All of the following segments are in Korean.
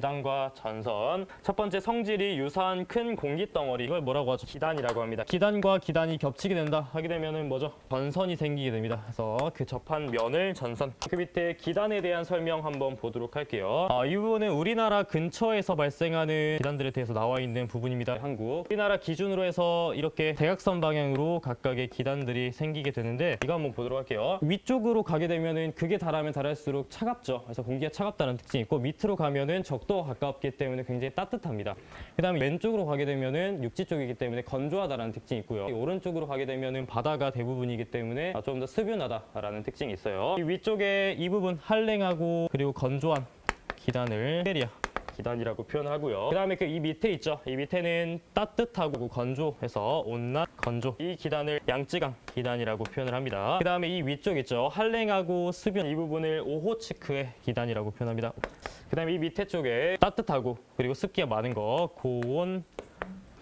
기단과 전선. 첫 번째 성질이 유사한 큰 공기 덩어리. 이걸 뭐라고 하죠? 기단이라고 합니다. 기단과 기단이 겹치게 된다. 하게 되면은 뭐죠? 전선이 생기게 됩니다. 그래서 그 접한 면을 전선. 그 밑에 기단에 대한 설명 한번 보도록 할게요. 아, 이 부분은 우리나라 근처에서 발생하는 기단들에 대해서 나와 있는 부분입니다. 한국. 우리나라 기준으로 해서 이렇게 대각선 방향으로 각각의 기단들이 생기게 되는데 이거 한번 보도록 할게요. 위쪽으로 가게 되면은 극에 달하면 달할수록 차갑죠. 그래서 공기가 차갑다는 특징이 있고 밑으로 가면은 적 도가 가깝기 때문에 굉장히 따뜻합니다. 그 다음에 왼쪽으로 가게 되면은 육지 쪽이기 때문에 건조하다라는 특징이 있고요. 이 오른쪽으로 가게 되면은 바다가 대부분이기 때문에 아, 좀더 스균하다라는 특징이 있어요. 이 위쪽에 이 부분 한랭하고 그리고 건조한 기단을 페리아 기단이라고 표현하고요. 그다음에 그 이 밑에 있죠. 이 밑에는 따뜻하고 건조해서 온난 건조. 이 기단을 양쯔강 기단이라고 표현을 합니다. 그다음에 이 위쪽 있죠. 한랭하고 수변 이 부분을 오호츠크의 기단이라고 표현합니다. 그 다음에 이 밑에 쪽에 따뜻하고 그리고 습기가 많은 거 고온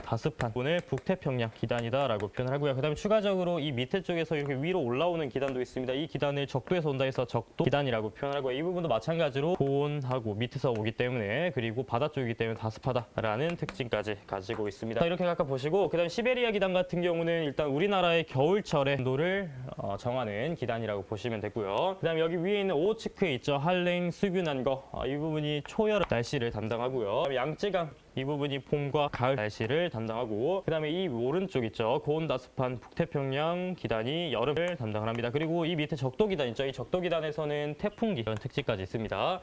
다습한 오늘 북태평양 기단이다라고 표현을 하고요. 그다음에 추가적으로 이 밑에 쪽에서 이렇게 위로 올라오는 기단도 있습니다. 이 기단을 적도에서 온다 해서 적도 기단이라고 표현하고요. 이 부분도 마찬가지로 고온하고 밑에서 오기 때문에 그리고 바다 쪽이기 때문에 다습하다라는 특징까지 가지고 있습니다. 자, 이렇게 각각 보시고 그다음에 시베리아 기단 같은 경우는 일단 우리나라의 겨울철의 온도를 어, 정하는 기단이라고 보시면 되고요. 그다음에 여기 위에 있는 오츠크에 있죠. 한랭 수균한 거. 아, 이 부분이 초여름 날씨를 담당하고요. 양쯔강 이 부분이 봄과 가을 날씨를 담 당하고 그다음에 이 오른쪽 있죠. 고온다습한 북태평양 기단이 여름을 담당을 합니다. 그리고 이 밑에 적도 기단 있죠. 이 적도 기단에서는 태풍기 이런 특징까지 있습니다